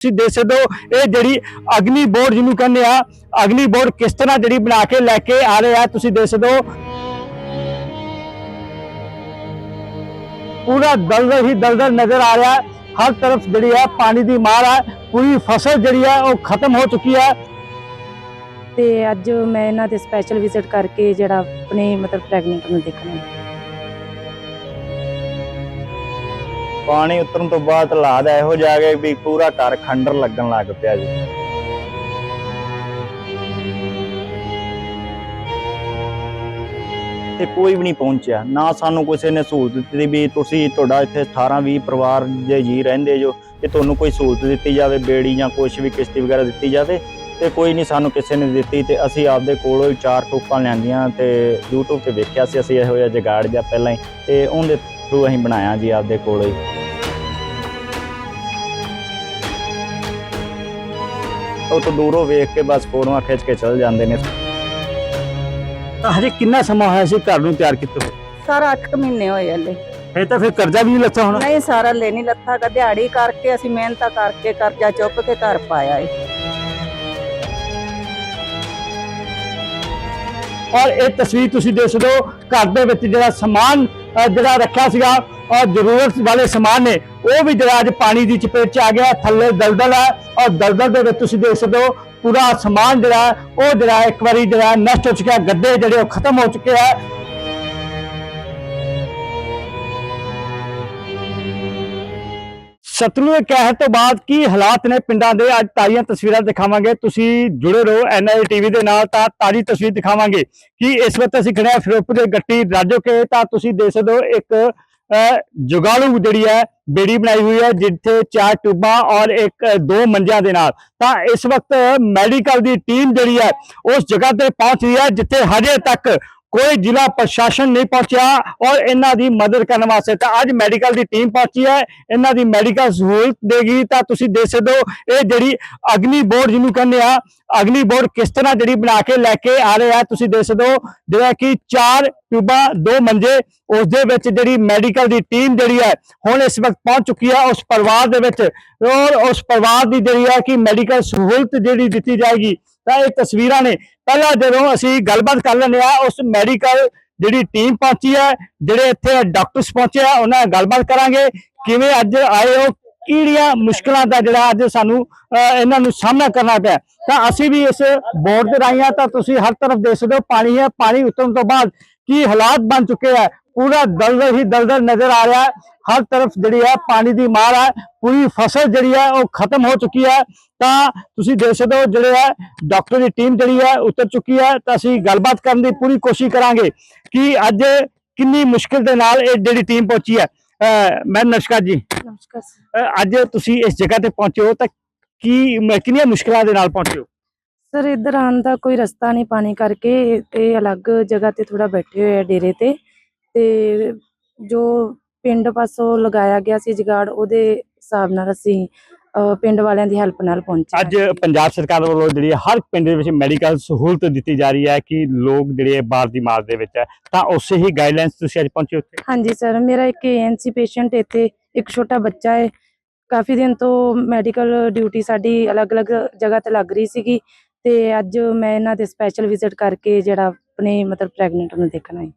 ਤੁਸੀਂ ਦੇਖ ਸਕਦੇ ਹੋ, ਇਹ ਜਿਹੜੀ ਅਗਨੀ ਬੋਰਡ ਜਿਹਨੂੰ ਕਹਿੰਦੇ ਆ, ਅਗਨੀ ਬੋਰਡ ਕਿਸ ਤਰ੍ਹਾਂ ਜਿਹੜੀ ਬਣਾ ਕੇ ਲੈ ਕੇ ਆ ਰਹੇ ਆ, ਤੁਸੀਂ ਦੇਖ ਸਕਦੇ ਹੋ। ਪੂਰਾ ਦਲਦਲ ਹੀ ਦਲਦਲ ਨਜ਼ਰ ਆ ਰਿਹਾ, ਹਰ ਤਰਫ ਜਿਹੜੀ ਹੈ ਪਾਣੀ ਦੀ ਮਾਰ ਹੈ ਪੂਰੀ ਫਸਲ ਜਿਹੜੀ ਹੈ ਉਹ ਖਤਮ ਹੋ ਚੁੱਕੀ ਹੈ ਤੇ ਅੱਜ ਮੈਂ ਇਹਨਾਂ ਦੇ ਸਪੈਸ਼ਲ ਵਿਜ਼ਿਟ ਕਰਕੇ ਜਿਹੜਾ ਆਪਣੇ ਮਤਲਬ ਪ੍ਰੈਗਨੈਂਟ ਨੂੰ ਦੇਖਣਾ ਹੈ। ਪਾਣੀ ਉਤਰਨ ਤੋਂ ਬਾਅਦ ਹਾਲਾਤ ਇਹੋ ਜਿਹਾ ਗਏ ਵੀ ਪੂਰਾ ਘਰ ਖੰਡਰ ਲੱਗਣ ਲੱਗ ਪਿਆ ਜੀ। ਤੇ ਕੋਈ ਵੀ ਨਹੀਂ ਪਹੁੰਚਿਆ, ਨਾ ਸਾਨੂੰ ਕਿਸੇ ਨੇ ਸਹੂਲਤ ਦਿੱਤੀ ਵੀ ਤੁਸੀਂ ਤੁਹਾਡਾ ਇੱਥੇ 18 20 ਪਰਿਵਾਰ ਦੇ ਜੀ ਰਹਿੰਦੇ ਜੋ ਤੇ ਤੁਹਾਨੂੰ ਕੋਈ ਸਹੂਲਤ ਦਿੱਤੀ ਜਾਵੇ, ਬੇੜੀ ਜਾਂ ਕੁਝ ਵੀ ਕਿਸ਼ਤੀ ਵਗੈਰਾ ਦਿੱਤੀ ਜਾਵੇ, ਤੇ ਕੋਈ ਨਹੀਂ ਸਾਨੂੰ ਕਿਸੇ ਨੇ ਦਿੱਤੀ ਤੇ ਅਸੀਂ ਆਪਦੇ ਕੋਲੋਂ ਹੀ ਚਾਰ ਟੋਪਾਂ ਲਿਆਂਦੀਆਂ ਤੇ YouTube ਤੇ ਵੇਖਿਆ ਸੀ, ਅਸੀਂ ਇਹੋ ਜਿਹਾ ਜਗਾੜ ਜਿਹਾ ਪਹਿਲਾਂ ਹੀ, ਤੇ ਉਹਦੇ ਥਰੂ ਅਸੀਂ ਬਣਾਇਆ ਜੀ ਆਪਦੇ ਕੋਲੋਂ। ਹੀ ਉਹ ਤੋਂ ਦੂਰੋਂ ਵੇਖ ਕੇ ਬਸ ਫੋਟੋਆਂ ਖਿੱਚ ਕੇ ਚਲ ਜਾਂਦੇ ਨੇ। ਤਾਂ ਹਜੇ ਕਿੰਨਾ ਸਮਾਂ ਹੋਇਆ ਸੀ ਘਰ ਨੂੰ ਤਿਆਰ ਕੀਤੇ ਹੋਏ? ਸਾਰਾ 8 ਮਹੀਨੇ ਹੋਏ ਹਲੇ। ਇਹ ਤਾਂ ਫਿਰ ਕਰਜ਼ਾ ਵੀ ਨਹੀਂ ਲੱਥਾ ਹੋਣਾ? ਨਹੀਂ ਸਾਰਾ ਲੈ ਨਹੀਂ ਲੱਥਾ ਗਾ ਦਿਹਾੜੀ ਕਰਕੇ ਅਸੀਂ ਮਿਹਨਤਾਂ ਕਰਕੇ ਕਰਜ਼ਾ ਚੁੱਕ ਕੇ ਘਰ ਪਾਇਆ ਏ। ਔਰ ਇਹ ਤਸਵੀਰ ਤੁਸੀਂ ਦੇਖ ਸਕਦੇ ਹੋ ਘਰ ਦੇ ਵਿੱਚ ਜਿਹੜਾ ਸਮਾਨ ਜਿਹੜਾ ਰੱਖਿਆ ਸੀਗਾ, ਔਰ ਜ਼ਰੂਰਤ ਵਾਲੇ ਸਮਾਨ ਨੇ, ਉਹ ਵੀ ਜਿਹੜਾ ਅੱਜ ਪਾਣੀ ਦੀ ਚਪੇਟ ਚ ਆ ਗਿਆ, ਥੱਲੇ ਦਲਦਲ ਹੈ, ਔਰ ਦਲਦਲ ਦੇ ਵਿੱਚ ਤੁਸੀਂ ਦੇਖ ਸਕਦੇ ਹੋ, ਪੂਰਾ ਸਮਾਨ ਜਿਹੜਾ ਉਹ ਜਿਹੜਾ ਇੱਕ ਵਾਰੀ ਜਿਹੜਾ ਨਸ਼ਟ ਹੋ ਚੁੱਕਿਆ, ਗੱਡੇ ਜਿਹੜੇ ਉਹ ਖਤਮ ਹੋ ਚੁੱਕੇ ਆ ਸਤਲੁਜ ਦੇ ਕਹਿਰ ਤੋਂ ਬਾਅਦ ਕੀ ਹਾਲਾਤ ਨੇ ਪਿੰਡਾਂ ਦੇ? ਅੱਜ ਤਾਜ਼ੀਆਂ ਤਸਵੀਰਾਂ ਦਿਖਾਵਾਂਗੇ। ਤੁਸੀਂ ਜੁੜੇ ਰਹੋ ਐਨਆਈ ਟੀਵੀ ਦੇ ਨਾਲ ਤਾਂ ਤਾਜ਼ੀ ਤਸਵੀਰ ਦਿਖਾਵਾਂਗੇ ਕਿ ਇਸ ਵਕਤ ਅਸੀਂ ਖੜੇ ਹਾਂ ਫਿਰੋਜ਼ਪੁਰ ਦੇ ਗੱਟੀ ਰਾਜੋ ਕੇ ਤਾਂ ਤੁਸੀਂ ਦੇਖ ਸਕਦੇ ਹੋ ਇੱਕ ਅਹ, ਜੁਗਾੜੂ ਜਿਹੜੀ ਹੈ ਬੇੜੀ ਬਣਾਈ ਹੋਈ ਹੈ ਜਿੱਥੇ ਚਾਰ ਟਿਊਬਾਂ ਔਰ ਇੱਕ ਦੋ ਮੰਜਿਆਂ ਦੇ ਨਾਲ। ਤਾਂ ਇਸ ਵਕਤ ਮੈਡੀਕਲ ਦੀ ਟੀਮ ਜਿਹੜੀ ਹੈ ਉਸ ਜਗ੍ਹਾ ਤੇ ਪਹੁੰਚ ਰਹੀ ਹੈ ਜਿੱਥੇ ਹਜੇ ਤੱਕ ਕੋਈ ਜ਼ਿਲ੍ਹਾ ਪ੍ਰਸ਼ਾਸਨ ਨਹੀਂ ਪਹੁੰਚਿਆ ਔਰ ਇਹਨਾਂ ਦੀ ਮਦਦ ਕਰਨ ਵਾਸਤੇ ਤਾਂ ਅੱਜ ਮੈਡੀਕਲ ਦੀ ਟੀਮ ਪਹੁੰਚੀ ਹੈ, ਇਹਨਾਂ ਦੀ ਮੈਡੀਕਲ ਸਹੂਲਤ ਦੇਗੀ ਤਾਂ ਤੁਸੀਂ ਦੇਖ ਸਕਦੇ ਹੋ, ਇਹ ਜਿਹੜੀ ਅਗਨੀ ਬੋਰਡ ਜਿਹਨੂੰ ਕਹਿੰਦੇ ਆ ਅਗਲੀ ਬੋਰਡ ਕਿਸ ਤਰ੍ਹਾਂ ਜਿਹੜੀ ਬਣਾ ਕੇ ਲੈ ਕੇ ਆ ਰਹੇ ਆ ਤੁਸੀਂ ਦੇਖ ਸਕਦੇ ਹੋ, ਜਿਹੜਾ ਕਿ ਚਾਰ ਟਿਊਬਾਂ, ਦੋ ਮੰਜੇ ਉਸ ਦੇ ਵਿੱਚ ਜਿਹੜੀ ਮੈਡੀਕਲ ਦੀ ਟੀਮ ਜਿਹੜੀ ਹੈ, ਹੁਣ ਇਸ ਵਕਤ ਪਹੁੰਚ ਚੁੱਕੀ ਹੈ ਉਸ ਪਰਿਵਾਰ ਦੇ ਵਿੱਚ ਔਰ ਉਸ ਪਰਿਵਾਰ ਦੀ ਜਿਹੜੀ ਹੈ ਕਿ ਮੈਡੀਕਲ ਸਹੂਲਤ ਜਿਹੜੀ ਦਿੱਤੀ ਜਾਏਗੀ, ਤਾਂ ਇਹ ਤਸਵੀਰਾਂ ਨੇ। ਪਹਿਲਾਂ ਜਦੋਂ ਅਸੀਂ ਗੱਲਬਾਤ ਕਰ ਲੈਂਦੇ ਆ ਉਸ ਮੈਡੀਕਲ ਜਿਹੜੀ ਟੀਮ ਪਹੁੰਚੀ ਹੈ, ਜਿਹੜੇ ਇੱਥੇ ਡਾਕਟਰਸ ਪਹੁੰਚੇ ਆ, ਉਹਨਾਂ ਨਾਲ ਗੱਲਬਾਤ ਕਰਾਂਗੇ। ਕਿਵੇਂ ਅੱਜ ਆਏ ਹੋ ਕਿਹੜੀਆਂ ਮੁਸ਼ਕਲਾਂ ਦਾ ਜਿਹੜਾ ਅੱਜ ਸਾਨੂੰ ਇਹਨਾਂ ਨੂੰ ਸਾਹਮਣਾ ਕਰਨਾ ਪਿਆ। ਤਾਂ ਅਸੀਂ ਵੀ ਇਸ ਬੋਰਡ ਦੇ ਰਾਹੀਂ ਆ ਤਾਂ ਤੁਸੀਂ ਹਰ ਤਰਫ ਦੇਖ ਸਕਦੇ ਹੋ, ਪਾਣੀ ਹੈ, ਪਾਣੀ ਉਤਰਨ ਤੋਂ ਬਾਅਦ ਕੀ ਹਾਲਾਤ ਬਣ ਚੁੱਕੇ ਆ। ਪੂਰਾ ਦਲਦਲ ਹੀ ਦਲਦਲ ਨਜ਼ਰ ਆ ਰਿਹਾ। ਹਰ ਤਰਫ ਜਿਹੜੀ ਹੈ, ਪਾਣੀ ਦੀ ਮਾਰ ਹੈ ਪੂਰੀ ਫਸਲ ਜਿਹੜੀ ਹੈ, ਉਹ ਖਤਮ ਹੋ ਚੁੱਕੀ ਹੈ। ਤਾਂ ਤੁਸੀਂ ਦੇਖ ਸਕਦੇ ਹੋ, ਜਿਹੜੇ ਹੈ, ਡਾਕਟਰ ਦੀ ਟੀਮ ਜਿਹੜੀ ਹੈ, ਉਤਰ ਚੁੱਕੀ ਹੈ। ਤਾਂ ਅਸੀਂ ਗੱਲਬਾਤ ਕਰਨ ਦੀ ਪੂਰੀ ਕੋਸ਼ਿਸ਼ ਕਰਾਂਗੇ ਕਿ ਅੱਜ ਕਿੰਨੀ ਮੁਸ਼ਕਿਲ ਦੇ ਨਾਲ ਇਹ ਜਿਹੜੀ ਟੀਮ ਪਹੁੰਚੀ ਹੈ। ਮੈਂ ਨਮਸਕਾਰ ਜੀ। ਨਮਸਕਾਰ ਅੱਜ ਤੁਸੀਂ ਇਸ ਜਗ੍ਹਾ ਤੇ ਪਹੁੰਚੇ ਹੋ ਤਾਂ ਕੀ ਕਿੰਨੀਆਂ ਮੁਸ਼ਕਲਾਂ ਦੇ ਨਾਲ ਪਹੁੰਚੇ ਹੋ? ਸਰ ਇੱਧਰ ਆਉਣ ਦਾ ਕੋਈ ਰਸਤਾ ਨਹੀਂ ਪਾਣੀ ਕਰਕੇ ਤੇ ਅਲੱਗ ਜਗ੍ਹਾ ਤੇ ਥੋੜਾ ਬੈਠੇ ਹੋਏ ਆ ਡੇਰੇ ਤੇ। ਤੇ ਜੋ ਪਿੰਡ ਪਾਸੋਂ ਲਗਾਇਆ ਗਿਆ ਸੀ ਜਗਾੜ ਉਹਦੇ ਹਿਸਾਬ ਨਾਲ ਅਸੀਂ ਪਿੰਡ ਵਾਲਿਆਂ ਦੀ ਹੈਲਪ ਨਾਲ ਪਹੁੰਚੇ ਅੱਜ ਪੰਜਾਬ ਸਰਕਾਰ ਵੱਲੋਂ ਜਿਹੜੀ ਹਰ ਪਿੰਡ ਦੇ ਵਿੱਚ ਮੈਡੀਕਲ ਸਹੂਲਤ ਦਿੱਤੀ ਜਾ ਰਹੀ ਹੈ ਕਿ ਲੋਕ ਜਿਹੜੇ ਬਾਹਰ ਦੀ ਮਾਰ ਦੇ ਵਿੱਚ ਹੈ। ਤਾਂ ਉਸੇ ਹੀ ਗਾਈਡਲਾਈਨਸ ਤੁਸੀਂ ਅੱਜ ਪਹੁੰਚੇ ਉੱਥੇ? ਹਾਂਜੀ ਸਰ ਮੇਰਾ ਇੱਕ ਏਐਨਸੀ ਪੇਸ਼ੈਂਟ ਇੱਥੇ ਇੱਕ ਛੋਟਾ ਬੱਚਾ ਹੈ। ਕਾਫੀ ਦਿਨ ਤੋਂ ਮੈਡੀਕਲ ਡਿਊਟੀ ਸਾਡੀ ਅਲੱਗ-ਅਲੱਗ ਜਗ੍ਹਾ ਤੇ ਲੱਗ ਰਹੀ ਸੀਗੀ ਤੇ ਅੱਜ ਮੈਂ ਇਹਨਾਂ ਦੇ ਸਪੈਸ਼ਲ ਵਿਜ਼ਿਟ ਕਰਕੇ ਜਿਹੜਾ ਆਪਣੇ ਮਤਲਬ ਪ੍ਰੈਗਨੈਂਟ ਨੂੰ ਦੇਖਣਾ ਹਾਂ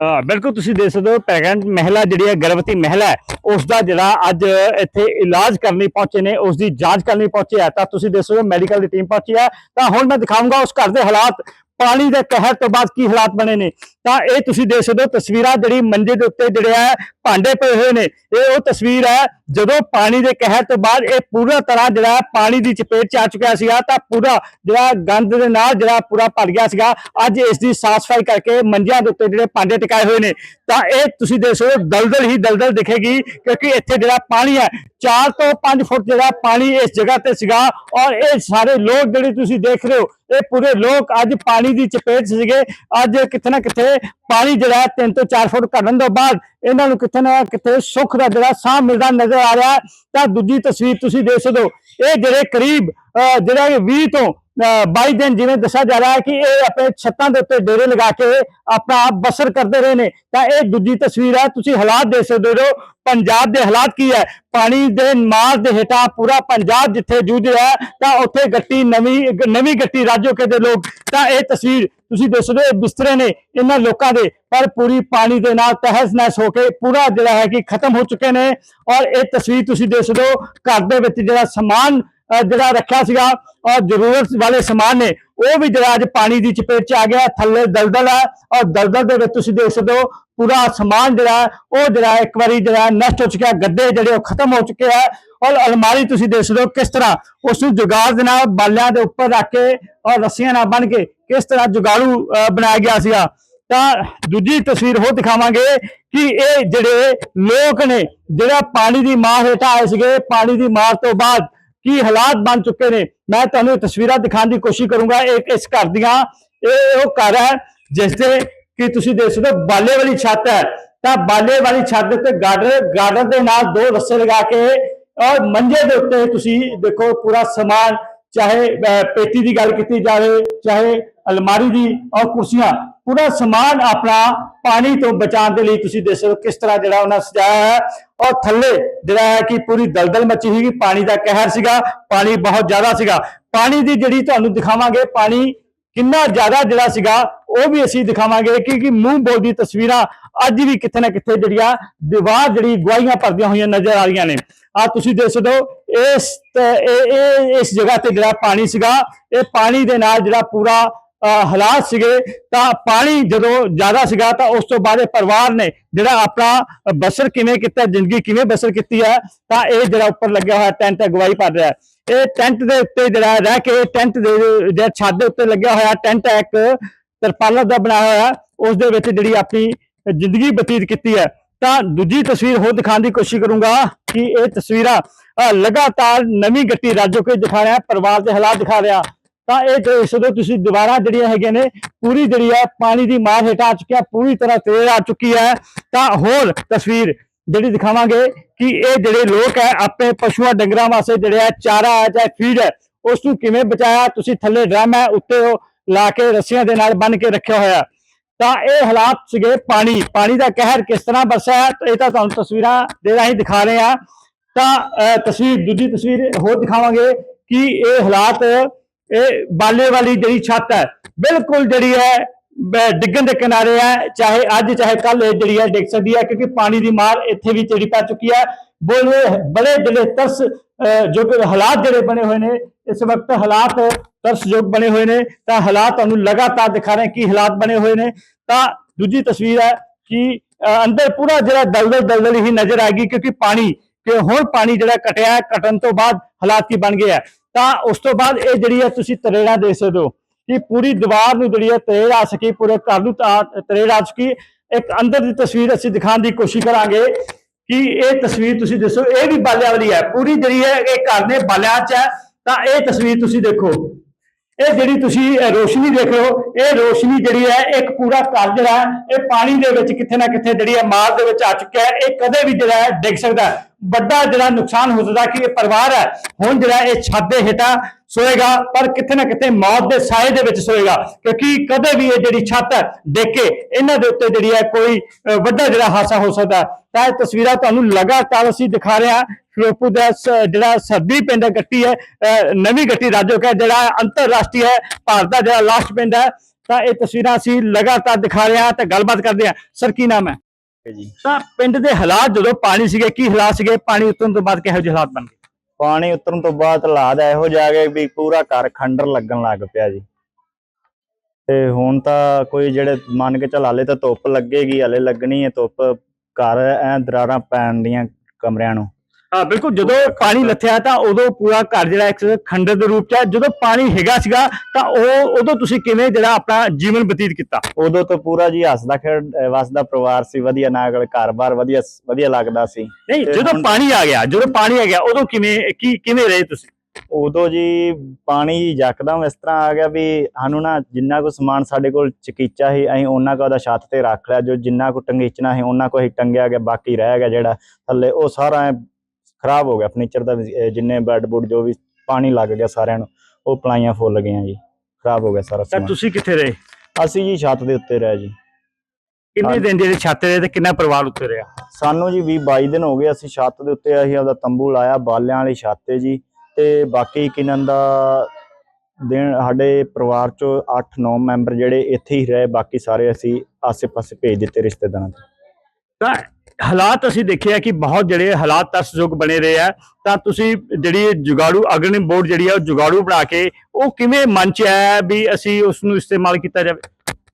ਬਿਲਕੁਲ ਤੁਸੀਂ ਦੇਖ ਸਕਦੇ ਹੋ ਪ੍ਰੈਗਨੈਂਟ ਮਹਿਲਾ ਜਿਹੜੀ ਹੈ, ਗਰਭਵਤੀ ਮਹਿਲਾ ਹੈ ਉਸ ਦਾ ਜਿਹੜਾ ਅੱਜ ਇੱਥੇ ਇਲਾਜ ਕਰਨ ਲਈ ਪਹੁੰਚੇ ਨੇ ਉਸ ਦੀ ਜਾਂਚ ਕਰਨ ਲਈ ਪਹੁੰਚੇ ਹੈ ਤਾਂ ਤੁਸੀਂ ਦੇਖ ਸਕਦੇ ਹੋ ਮੈਡੀਕਲ ਦੀ ਟੀਮ ਪਹੁੰਚੀ ਹੈ ਤਾਂ ਹੁਣ ਮੈਂ ਦਿਖਾਊਂਗਾ ਉਸ ਘਰ ਦੇ ਹਾਲਾਤ। ਪਾਣੀ ਦੇ ਕਹਿਰ ਤੋਂ ਬਾਅਦ ਕੀ ਹਾਲਾਤ ਬਣੇ ਨੇ? ਤਾਂ ਇਹ ਤੁਸੀਂ ਦੇਖ ਸਕਦੇ ਹੋ, ਤਸਵੀਰਾਂ ਜਿਹੜੀ ਮੰਜੇ ਦੇ ਉੱਤੇ ਜਿਹੜੇ ਹੈ ਭਾਂਡੇ ਪਏ ਹੋਏ ਨੇ। ਇਹ ਉਹ ਤਸਵੀਰ ਹੈ, ਜਦੋਂ ਪਾਣੀ ਦੇ ਕਹਿਰ ਤੋਂ ਬਾਅਦ ਇਹ ਪੂਰਾ ਤਰ੍ਹਾਂ ਜਿਹੜਾ ਪਾਣੀ ਦੀ ਚਪੇਟ ਚ ਆ ਚੁੱਕਿਆ ਸੀਗਾ, ਤਾਂ ਪੂਰਾ ਜਿਹੜਾ ਗੰਦ ਦੇ ਨਾਲ ਜਿਹੜਾ ਪੂਰਾ ਭਰ ਗਿਆ ਸੀਗਾ। ਅੱਜ ਇਸ ਦੀ ਸਾਫ਼ ਸਫ਼ਾਈ ਕਰਕੇ ਮੰਜਿਆਂ ਦੇ ਉੱਤੇ ਜਿਹੜੇ ਭਾਂਡੇ ਟਿਕਾਏ ਹੋਏ ਨੇ। ਤਾਂ ਇਹ ਤੁਸੀਂ ਦੇਖ ਸਕਦੇ ਹੋ, ਦਲਦਲ ਹੀ ਦਲਦਲ ਦਿਖੇਗੀ, ਕਿਉਂਕਿ ਇੱਥੇ ਜਿਹੜਾ ਪਾਣੀ ਹੈ 4 ਤੋਂ 5 ਫੁੱਟ ਜਿਹੜਾ ਪਾਣੀ ਇਸ ਜਗ੍ਹਾ ਤੇ ਸੀਗਾ। ਔਰ ਇਹ ਸਾਰੇ ਲੋਕ ਜਿਹੜੇ ਤੁਸੀਂ ਦੇਖ ਰਹੇ ਹੋ, ਇਹ ਪੂਰੇ ਲੋਕ ਅੱਜ ਪਾਣੀ ਦੀ ਚਪੇਟ ਸੀਗੇ। ਅੱਜ ਕਿਤੇ ਨਾ ਕਿਤੇ ਪਾਣੀ ਜਿਹੜਾ 3 ਤੋਂ 4 ਫੁੱਟ ਘਟਣ ਤੋਂ ਬਾਅਦ ਇਹਨਾਂ ਨੂੰ ਕਿਤੇ ਨਾ ਕਿਤੇ ਸੁੱਖ ਦਾ ਜਿਹੜਾ ਸਾਹ ਮਿਲਦਾ ਨਜ਼ਰ ਆ ਰਿਹਾ ਹੈ। ਤਾਂ ਦੂਜੀ ਤਸਵੀਰ ਤੁਸੀਂ ਦੇਖ ਸਕਦੇ ਹੋ ਇਹ ਜਿਹੜੇ ਕਰੀਬ ਅਹ, ਜਿਹੜਾ ਇਹ 20 ਤੋਂ ਅਹ, 22 ਦਿਨ ਜਿਵੇਂ ਦੱਸਿਆ ਜਾ ਰਿਹਾ ਹੈ ਕਿ ਇਹ ਆਪਣੇ ਛੱਤਾਂ ਦੇ ਉੱਤੇ ਡੇਰੇ ਲਗਾ ਕੇ ਆਪਣਾ ਬਸਰ ਕਰਦੇ ਰਹੇ ਨੇ ਤਾਂ ਇਹ ਦੂਜੀ ਤਸਵੀਰ ਹੈ ਤੁਸੀਂ ਹਾਲਾਤ ਦੇਖ ਸਕਦੇ ਹੋ ਪੰਜਾਬ ਦੇ ਹਾਲਾਤ ਕੀ ਹੈ ਪਾਣੀ ਦੇ ਮਾਰ ਦੇ ਹੇਠਾਂ ਪੂਰਾ ਪੰਜਾਬ ਜਿੱਥੇ ਜੂਝ ਰਿਹਾ ਤਾਂ ਉੱਥੇ ਗੱਟੀ ਨਵੀਂ ਨਵੀਂ ਗੱਟੀ ਰਾਜੋਕੇ ਦੇ ਲੋਕ ਤਾਂ ਇਹ ਤਸਵੀਰ ਤੁਸੀਂ ਦੇਖ ਸਕਦੇ ਹੋ ਇਹ ਬਿਸਤਰੇ ਨੇ ਇਹਨਾਂ ਲੋਕਾਂ ਦੇ, ਪਰ ਪੂਰੀ ਪਾਣੀ ਦੇ ਨਾਲ ਤਹਿਸ ਨਹਿਸ ਹੋ ਕੇ ਪੂਰਾ ਜਿਹੜਾ ਹੈ ਕਿ ਖਤਮ ਹੋ ਚੁੱਕੇ ਨੇ। ਔਰ ਇਹ ਤਸਵੀਰ ਤੁਸੀਂ ਦੇਖ ਸਕਦੇ ਹੋ, ਘਰ ਦੇ ਵਿੱਚ ਜਿਹੜਾ ਸਮਾਨ ਜਿਹੜਾ ਰੱਖਿਆ ਸੀਗਾ, ਔਰ ਜ਼ਰੂਰਤ ਵਾਲੇ ਸਮਾਨ ਨੇ, ਉਹ ਵੀ ਜਿਹੜਾ ਅੱਜ ਪਾਣੀ ਦੀ ਚਪੇਟ ਚ ਆ ਗਿਆ, ਥੱਲੇ ਦਲਦਲ ਹੈ। ਔਰ ਦਲਦਲ ਦੇ ਵਿੱਚ ਤੁਸੀਂ ਦੇਖ ਸਕਦੇ ਹੋ, ਪੂਰਾ ਸਮਾਨ ਜਿਹੜਾ ਉਹ ਜਿਹੜਾ ਇੱਕ ਵਾਰੀ ਜਿਹੜਾ ਨਸ਼ਟ ਹੋ ਚੁੱਕਿਆ ਗੱਦੇ ਜਿਹੜੇ ਉਹ ਖਤਮ ਹੋ ਚੁੱਕੇ ਆ ਔਰ ਅਲਮਾਰੀ ਤੁਸੀਂ ਦੇਖ ਸਕਦੇ ਹੋ ਕਿਸ ਤਰ੍ਹਾਂ, ਉਸ ਨੂੰ ਜੁਗਾੜ ਦੇ ਨਾਲ ਬਾਲਿਆਂ ਦੇ ਉੱਪਰ ਰੱਖ ਕੇ ਔਰ ਰੱਸੀਆਂ ਨਾਲ ਬੰਨ ਕੇ ਕਿਸ ਤਰ੍ਹਾਂ ਜੁਗਾੜੂ ਬਣਾਇਆ ਗਿਆ ਸੀਗਾ। ਤਾਂ ਦੂਜੀ ਤਸਵੀਰ ਹੋਰ ਦਿਖਾਵਾਂਗੇ ਕਿ ਇਹ ਜਿਹੜੇ ਲੋਕ ਨੇ, ਜਿਹੜਾ ਪਾਣੀ ਦੀ ਮਾਰ ਹੇਠਾਂ ਆਏ ਸੀਗੇ, ਪਾਣੀ ਦੀ ਮਾਰ ਤੋਂ ਬਾਅਦ ਕੀ ਹਾਲਾਤ ਬਣ ਚੁੱਕੇ ਨੇ, ਮੈਂ ਤੁਹਾਨੂੰ ਇਹ ਤਸਵੀਰਾਂ ਦਿਖਾਉਣ ਦੀ ਕੋਸ਼ਿਸ਼ ਕਰੂੰਗਾ। ਇੱਕ ਇਸ ਘਰ ਦੀਆਂ, ਇਹ ਉਹ ਘਰ ਹੈ, ਜਿਸ ਤੇ ਕਿ ਤੁਸੀਂ ਦੇਖ ਸਕਦੇ ਹੋ ਬਾਲੇ ਵਾਲੀ ਛੱਤ ਹੈ। ਤਾਂ ਬਾਲੇ ਵਾਲੀ ਛੱਤ ਦੇ ਉੱਤੇ ਗਾਰਡਰ ਗਾਰਡਰ ਦੇ ਨਾਲ ਦੋ ਰੱਸੇ ਲਗਾ ਕੇ ਔਰ ਮੰਜੇ ਦੇ ਉੱਤੇ ਤੁਸੀਂ ਦੇਖੋ ਪੂਰਾ ਸਮਾਨ ਚਾਹੇ ਪੇਟੀ ਦੀ ਗੱਲ ਕੀਤੀ ਜਾਵੇ, ਚਾਹੇ ਅਲਮਾਰੀ ਦੀ ਔਰ ਕੁਰਸੀਆਂ, ਪੂਰਾ ਸਮਾਨ ਆਪਣਾ ਪਾਣੀ ਤੋਂ ਬਚਾਉਣ ਦੇ ਲਈ ਤੁਸੀਂ ਦੇਖ ਸਕਦੇ ਹੋ ਕਿਸ ਤਰ੍ਹਾਂ ਜਿਹੜਾ ਉਹਨਾਂ ਸਜਾਇਆ ਹੈ। ਔਰ ਥੱਲੇ ਜਿਹੜਾ ਹੈ ਕਿ ਪੂਰੀ ਦਲਦਲ ਮੱਚੀ ਸੀਗੀ ਪਾਣੀ ਦਾ ਕਹਿਰ ਸੀਗਾ, ਪਾਣੀ ਬਹੁਤ ਜ਼ਿਆਦਾ ਸੀਗਾ। ਪਾਣੀ ਦੀ ਜਿਹੜੀ ਤੁਹਾਨੂੰ ਦਿਖਾਵਾਂਗੇ, ਪਾਣੀ ਕਿੰਨਾ ਜ਼ਿਆਦਾ ਜਿਹੜਾ ਸੀਗਾ, ਉਹ ਵੀ ਅਸੀਂ ਦਿਖਾਵਾਂਗੇ ਕਿਉਂਕਿ ਮੂੰਹ ਬੋਲਦੀ ਤਸਵੀਰਾਂ ਅੱਜ ਵੀ ਕਿਤੇ ਨਾ ਕਿਤੇ ਜਿਹੜੀਆਂ ਦੀਵਾਰ ਜਿਹੜੀ ਗਵਾਹੀਆਂ ਭਰਦੀਆਂ ਹੋਈਆਂ ਨਜ਼ਰ ਆ ਰਹੀਆਂ ਨੇ। ਆ ਤੁਸੀਂ ਦੇਖ ਸਕਦੇ ਹੋ, ਇਸ ਇਹ ਇਹ ਇਸ ਜਗ੍ਹਾ ਤੇ ਜਿਹੜਾ ਪਾਣੀ ਸੀਗਾ, ਇਹ ਪਾਣੀ ਦੇ ਨਾਲ ਜਿਹੜਾ ਪੂਰਾ ਹਾਲਾਤ ਸੀਗੇ ਤਾਂ ਪਾਣੀ ਜਦੋਂ ਜ਼ਿਆਦਾ ਸੀਗਾ ਤਾਂ ਉਸ ਤੋਂ ਬਾਅਦ ਇਹ ਪਰਿਵਾਰ ਨੇ ਜਿਹੜਾ ਆਪਣਾ ਬਸਰ ਕਿਵੇਂ ਕੀਤਾ ਜ਼ਿੰਦਗੀ ਕਿਵੇਂ ਬਸਰ ਕੀਤੀ ਹੈ ਤਾਂ ਇਹ ਜਿਹੜਾ ਉੱਪਰ ਲੱਗਿਆ ਹੋਇਆ ਟੈਂਟ ਅਗਵਾਈ ਭਰ ਰਿਹਾ ਇਹ ਟੈਂਟ ਦੇ ਉੱਤੇ ਜਿਹੜਾ ਰਹਿ ਕੇ ਟੈਂਟ ਦੇ ਜਿਹੜਾ ਛੱਤ ਦੇ ਉੱਤੇ ਲੱਗਿਆ ਹੋਇਆ ਟੈਂਟ ਹੈ ਇੱਕ ਤਰਪਾਲਾਂ ਦਾ ਬਣਾਇਆ ਹੋਇਆ ਉਸ ਦੇ ਵਿੱਚ ਜਿਹੜੀ ਆਪਣੀ ਜ਼ਿੰਦਗੀ ਬਤੀਤ ਕੀਤੀ ਹੈ। ਤਾਂ ਦੂਜੀ ਤਸਵੀਰ ਹੋਰ ਦਿਖਾਉਣ ਦੀ ਕੋਸ਼ਿਸ਼ ਕਰੂੰਗਾ ਕਿ ਇਹ ਤਸਵੀਰਾਂ ਅਹ, ਲਗਾਤਾਰ ਨਵੀਂ ਗੱਟੀ ਰਾਜੋ ਕੇ ਦਿਖਾ ਰਿਹਾ ਪਰਿਵਾਰ ਦੇ ਹਾਲਾਤ ਦਿਖਾ ਰਿਹਾ। ਤਾਂ ਇਹ ਦੇਖ ਸਕਦੇ ਹੋ ਤੁਸੀਂ ਦੀਵਾਰਾਂ ਜਿਹੜੀਆਂ ਹੈਗੀਆਂ ਨੇ ਪੂਰੀ ਜਿਹੜੀ ਹੈ ਪਾਣੀ ਦੀ ਮਾਰ ਹੇਠ ਆ ਚੁੱਕਿਆ ਪੂਰੀ ਤਰ੍ਹਾਂ ਤੇਜ਼ ਆ ਚੁੱਕੀ ਹੈ ਤਾਂ ਹੋਰ ਤਸਵੀਰ ਜਿਹੜੀ ਦਿਖਾਵਾਂਗੇ ਕਿ ਇਹ ਜਿਹੜੇ ਲੋਕ ਹੈ ਆਪਣੇ ਪਸ਼ੂਆਂ ਡੰਗਰਾਂ ਵਾਸਤੇ ਜਿਹੜੇ ਹੈ ਚਾਰਾ ਹੈ ਚਾਹੇ ਫੀਡ ਹੈ ਉਸ ਨੂੰ ਕਿਵੇਂ ਬਚਾਇਆ ਤੁਸੀਂ ਥੱਲੇ ਡਰਮ ਹੈ ਉੱਤੇ ਉਹ ਲਾ ਕੇ ਰੱਸੀਆਂ ਦੇ ਨਾਲ ਬੰਨ ਕੇ ਰੱਖਿਆ ਹੋਇਆ। ਤਾਂ ਇਹ ਹਾਲਾਤ ਸੀਗੇ ਪਾਣੀ ਪਾਣੀ ਦਾ ਕਹਿਰ ਕਿਸ ਤਰ੍ਹਾਂ ਵਰਸਿਆ ਇਹ ਤਾਂ ਤੁਹਾਨੂੰ ਤਸਵੀਰਾਂ ਦੇ ਰਾਹੀਂ ਦਿਖਾ ਰਹੇ ਆ। ਤਾਂ ਅਹ, ਤਸਵੀਰ ਦੂਜੀ ਤਸਵੀਰ ਹੋਰ ਦਿਖਾਵਾਂਗੇ ਕਿ ਇਹ ਹਾਲਾਤ ਇਹ ਬਾਲੇ ਵਾਲੀ ਜਿਹੜੀ ਛੱਤ ਹੈ, ਬਿਲਕੁਲ ਜਿਹੜੀ ਹੈ ਡਿੱਗਣ ਦੇ ਕਿਨਾਰੇ ਹੈ, ਚਾਹੇ ਅੱਜ, ਚਾਹੇ ਕੱਲ ਇਹ ਜਿਹੜੀ ਹੈ ਡਿੱਗ ਸਕਦੀ ਹੈ, ਕਿਉਂਕਿ ਪਾਣੀ ਦੀ ਮਾਰ ਇੱਥੇ ਵੀ ਜਿਹੜੀ ਪੈ ਚੁੱਕੀ ਹੈ। ਬੋਲੇ, ਬੜੇ ਜਿਹੜੇ ਤਰਸ ਜੋ ਕਿ ਹਾਲਾਤ ਜਿਹੜੇ ਬਣੇ ਹੋਏ ਨੇ, ਇਸ ਵਕਤ ਹਾਲਾਤ ਤਰਸਯੋਗ ਬਣੇ ਹੋਏ ਨੇ। ਤਾਂ ਹਾਲਾਤ ਤੁਹਾਨੂੰ ਲਗਾਤਾਰ ਦਿਖਾ ਰਹੇ ਕੀ ਹਾਲਾਤ ਬਣੇ ਹੋਏ ਨੇ। ਤਾਂ ਦੂਜੀ ਤਸਵੀਰ ਹੈ ਕਿ ਅੰਦਰ ਪੂਰਾ ਜਿਹੜਾ ਦਲਦਲ ਦਲਦਲ ਹੀ ਨਜ਼ਰ ਆਏਗੀ, ਕਿਉਂਕਿ ਪਾਣੀ, ਕਿ ਹੁਣ ਪਾਣੀ ਜਿਹੜਾ ਕਟਿਆ ਹੈ ਕਟਣ ਤੋਂ ਬਾਅਦ ਹਾਲਾਤ ਕੀ ਬਣ ਗਏ ਹੈ। ਤਾਂ ਉਸ ਤੋਂ ਬਾਅਦ ਇਹ ਜਿਹੜੀ ਹੈ ਤੁਸੀਂ ਤਰੇੜਾ ਦੇ ਸਕਦੇ ਹੋ ਕਿ ਪੂਰੀ ਦੀਵਾਰ ਨੂੰ ਜਿਹੜੀ ਹੈ ਤਰੇੜ ਆ ਸਕੀ ਪੂਰੇ ਘਰ ਨੂੰ ਤਾਂ ਤਰੇੜ ਆ ਸਕੀ। ਇੱਕ ਅੰਦਰ ਦੀ ਤਸਵੀਰ ਅਸੀਂ ਦਿਖਾਉਣ ਦੀ ਕੋਸ਼ਿਸ਼ ਕਰਾਂਗੇ ਕਿ ਇਹ ਤਸਵੀਰ ਤੁਸੀਂ ਦੱਸੋ ਇਹ ਵੀ ਬਾਲਿਆ ਵਾਲੀ ਹੈ। ਪੂਰੀ ਜਿਹੜੀ ਹੈ ਇਹ ਘਰ ਦੇ ਬਾਲਿਆਂ 'ਚ ਹੈ ਤਾਂ ਇਹ ਤਸਵੀਰ ਤੁਸੀਂ ਦੇਖੋ। ਇਹ ਜਿਹੜੀ ਤੁਸੀਂ ਰੋਸ਼ਨੀ ਦੇਖ ਰਹੇ ਹੋ ਇਹ ਰੋਸ਼ਨੀ ਜਿਹੜੀ ਹੈ ਇੱਕ ਪੂਰਾ ਘਰ ਜਿਹੜਾ ਹੈ, ਇਹ ਪਾਣੀ ਦੇ ਵਿੱਚ ਕਿੱਥੇ ਨਾ ਕਿੱਥੇ ਜਿਹੜੀ ਹੈ ਮਾਰ ਦੇ ਵਿੱਚ ਆ ਚੁੱਕਿਆ ਹੈ। ਇਹ ਕਦੇ ਵੀ ਜਿਹੜਾ ਹੈ ਡਿੱਗ ਸਕਦਾ ਹੈ। ਵੱਡਾ ਜਿਹੜਾ ਨੁਕਸਾਨ ਹੋ ਸਕਦਾ ਕਿ ਇਹ ਪਰਿਵਾਰ ਹੈ ਹੁਣ ਜਿਹੜਾ ਇਹ ਛੱਤ ਦੇ ਹੇਠਾਂ ਸੋਏਗਾ ਪਰ ਕਿਤੇ ਨਾ ਕਿਤੇ ਮੌਤ ਦੇ ਸਾਏ ਦੇ ਵਿੱਚ ਸੋਏਗਾ ਕਿਉਂਕਿ ਕਦੇ ਵੀ ਇਹ ਜਿਹੜੀ ਛੱਤ ਹੈ ਡਿੱਗ ਇਹਨਾਂ ਦੇ ਉੱਤੇ ਜਿਹੜੀ ਹੈ ਕੋਈ ਵੱਡਾ ਜਿਹੜਾ ਹਾਸਾ ਹੋ ਸਕਦਾ। ਤਾਂ ਇਹ ਤਸਵੀਰਾਂ ਤੁਹਾਨੂੰ ਲਗਾਤਾਰ ਅਸੀਂ ਦਿਖਾ ਰਹੇ ਹਾਂ ਫਿਰੋਜ਼ਪੁਰ ਦਾ ਜਿਹੜਾ ਸਰਦੀ ਪਿੰਡ ਗੱਟੀ ਹੈ ਅਹ, ਨਵੀਂ ਗੱਟੀ ਰਾਜੋ ਕਾ ਜਿਹੜਾ ਅੰਤਰਰਾਸ਼ਟਰੀ ਹੈ ਭਾਰਤ ਦਾ ਜਿਹੜਾ ਲਾਸਟ ਪਿੰਡ ਹੈ। ਤਾਂ ਇਹ ਤਸਵੀਰਾਂ ਅਸੀਂ ਲਗਾਤਾਰ ਦਿਖਾ ਰਹੇ ਹਾਂ ਤੇ ਗੱਲਬਾਤ ਕਰਦੇ ਹਾਂ। ਸਰ ਕੀ ਨਾਮ ਹੈ? ਜੀ। ਤਾਂ ਪਿੰਡ ਦੇ ਹਾਲਾਤ ਜਦੋਂ ਪਾਣੀ ਸੀਗੇ ਕੀ ਹਾਲਾਤ ਸੀਗੇ? ਪਾਣੀ ਉਤਰਨ ਤੋਂ ਬਾਅਦ ਕਿਹੋ ਜਿਹੇ ਹਾਲਾਤ ਬਣ ਗਏ? ਪਾਣੀ ਉਤਰਨ ਤੋਂ ਬਾਅਦ ਹਾਲਾਤ ਇਹੋ ਜਿਹੇ ਆ ਗਏ ਵੀ ਪੂਰਾ ਘਰ ਖੰਡਰ ਲੱਗਣ ਲੱਗ ਪਿਆ ਜੀ। ਤੇ ਹੁਣ ਤਾਂ ਕੋਈ ਜਿਹੜੇ ਮੰਨ ਕੇ ਚੱਲ ਹਾਲੇ ਤਾਂ ਧੁੱਪ ਲੱਗੇਗੀ ਹਲੇ ਲੱਗਣੀ ਹੈ ਧੁੱਪ। ਘਰ ਐ ਦਰਾਰਾਂ ਪੈਣ ਦੀਆਂ ਕਮਰਿਆਂ ਨੂੰ। ਹਾਂ ਬਿਲਕੁਲ ਜਦੋਂ ਪਾਣੀ ਲੱਥਿਆ ਤਾਂ ਉਦੋਂ ਪੂਰਾ ਘਰ ਜਿਹੜਾ ਇੱਕ ਖੰਡਰ ਦੇ ਰੂਪ ਚ ਹੈ ਜਦੋਂ ਪਾਣੀ ਹੈਗਾ ਸੀਗਾ ਤਾਂ ਉਹ ਉਦੋਂ ਤੁਸੀਂ ਕਿਵੇਂ ਜਿਹੜਾ ਆਪਣਾ ਜੀਵਨ ਬਤੀਤ ਕੀਤਾ? ਉਦੋਂ ਤੋਂ ਪੂਰਾ ਜੀ ਹੱਸਦਾ ਖੇਡ ਅਹ ਵਸਦਾ ਪਰਿਵਾਰ ਸੀ ਵਧੀਆ ਨਾਲ ਘਰ-ਬਾਰ ਵਧੀਆ ਵਧੀਆ ਲੱਗਦਾ ਸੀ। ਨਹੀਂ ਤੇ ਜਦੋਂ ਹੁਣ- ਪਾਣੀ ਆ ਗਿਆ ਜਦੋਂ ਪਾਣੀ ਆ ਗਿਆ ਉਦੋਂ ਕਿਵੇਂ ਕੀ ਕਿਵੇਂ ਰਹੇ ਤੁਸੀਂ? ਉਦੋਂ ਜੀ ਪਾਣੀ ਯਕਦਮ ਇਸ ਤਰ੍ਹਾਂ ਆ ਗਿਆ ਵੀ ਸਾਨੂੰ ਨਾ ਜਿੰਨਾ ਕੁ ਸਮਾਨ ਸਾਡੇ ਕੋਲ ਚਕੀਚਾ ਸੀ ਅਸੀਂ ਉਹਨਾਂ ਕੁ ਉਹਦਾ ਛੱਤ ਤੇ ਰੱਖ ਲਿਆ ਜੋ ਜਿੰਨਾ ਕੁ ਟੰਗੀਚਣਾ ਸੀ ਉਹਨਾਂ ਕੋ ਹੀ ਟੰਗਿਆ ਗਿਆ ਬਾਕੀ ਰਹਿ ਗਿਆ ਜਿਹੜਾ ਥੱਲੇ ਉਹ ਸਾਰਾ ਐਂ ਖਰਾਬ ਹੋ ਗਿਆ। ਫਰਨੀਚਰ ਦਾ ਜਿੰਨੇ ਬੈੱਡ ਬੁੱਡ ਜੋ ਵੀ ਪਾਣੀ ਲੱਗ ਗਿਆ ਸਾਰਿਆਂ ਨੂੰ ਉਹ ਪਲਾਈਆਂ ਫੁੱਲ ਗਈਆਂ ਜੀ। ਖਰਾਬ ਹੋ ਗਿਆ ਸਾਰਾ ਸਮਾਨ। ਤੁਸੀਂ ਕਿੱਥੇ ਰਹੇ? ਅਸੀਂ ਜੀ ਛੱਤ ਦੇ ਉੱਤੇ ਰਹੇ ਜੀ। ਕਿੰਨੇ। ਦਿਨ ਜਿਹੜੇ ਛੱਤ ਰਹੇ ਤੇ ਕਿੰਨਾ ਪਰਿਵਾਰ ਉੱਤੇ ਰਿਹਾ? ਸਾਨੂੰ ਜੀ 20 22 ਦਿਨ ਹੋ ਗਏ ਅਸੀਂ ਛੱਤ ਦੇ ਉੱਤੇ ਅਸੀਂ ਆਪਦਾ ਤੰਬੂ ਲਾਇਆ ਬਾਲਿਆਂ ਵਾਲੀ ਛੱਤ ਤੇ ਜੀ। ਤੇ ਬਾਕੀ ਕਿਨਨ ਦਾ ਦਿਨ ਸਾਡੇ ਪਰਿਵਾਰ ਚੋਂ 8-9 ਮੈਂਬਰ ਜਿਹੜੇ ਇੱਥੇ ਹੀ ਰਹੇ ਬਾਕੀ ਸਾਰੇ ਅਸੀਂ ਆਸੇ-ਪਾਸੇ ਭੇਜ ਦਿੱਤੇ ਰਿਸ਼ਤੇਦਾਰਾਂ ਦੇ ਤਾਂ ਹਾਲਾਤ ਅਸੀਂ ਦੇਖੇ ਆ ਕਿ ਬਹੁਤ ਜਿਹੜੇ ਹਾਲਾਤ ਤਰਸਯੋਗ ਬਣੇ ਰਹੇ ਆ। ਤਾਂ ਤੁਸੀਂ ਜਿਹੜੀ ਜੁਗਾੜੂ ਅਗਨੀ ਬੋਰਡ ਜਿਹੜੀ ਆ, ਉਹ ਜੁਗਾੜੂ ਬਣਾ ਕੇ ਉਹ ਕਿਵੇਂ ਮਨ ਚ ਆਇਆ ਵੀ ਅਸੀਂ ਉਸ ਨੂੰ ਇਸਤੇਮਾਲ ਕੀਤਾ ਜਾਵੇ?